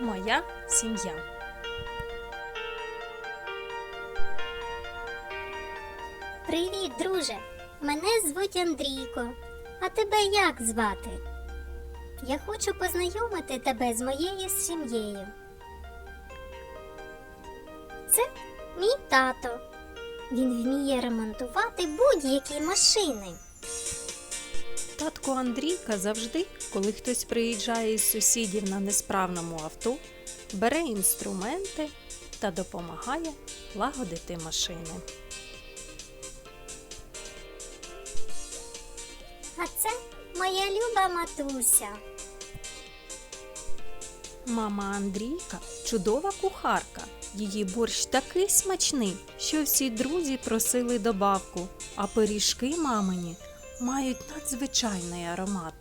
Моя сім'я. Привіт, друже! Мене звуть Андрійко. А тебе як звати? Я хочу познайомити тебе з моєю сім'єю. Це мій тато. Він вміє ремонтувати будь-які машини. Татко Андрійка завжди, коли хтось приїжджає із сусідів на несправному авто, бере інструменти та допомагає лагодити машини. А це моя люба матуся. Мама Андрійка чудова кухарка. Її борщ такий смачний, що всі друзі просили добавку, а пиріжки мамині мають надзвичайний аромат.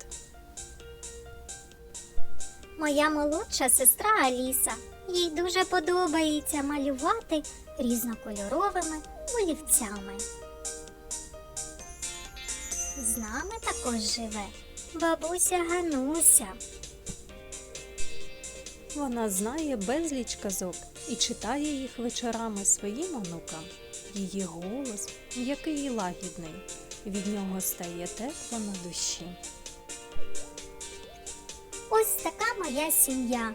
Моя молодша сестра Аліса. Їй дуже подобається малювати різнокольоровими олівцями. З нами також живе бабуся Гануся. Вона знає безліч казок і читає їх вечорами своїм онукам. Її голос м'який лагідний. Від нього стає тепло на душі. Ось така моя сім'я.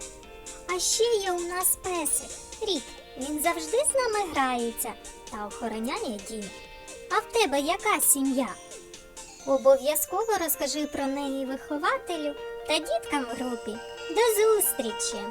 А ще є у нас песик Рік. Він завжди з нами грається та охороняє дім. А в тебе яка сім'я? Обов'язково розкажи про неї вихователю та діткам в групі. До зустрічі!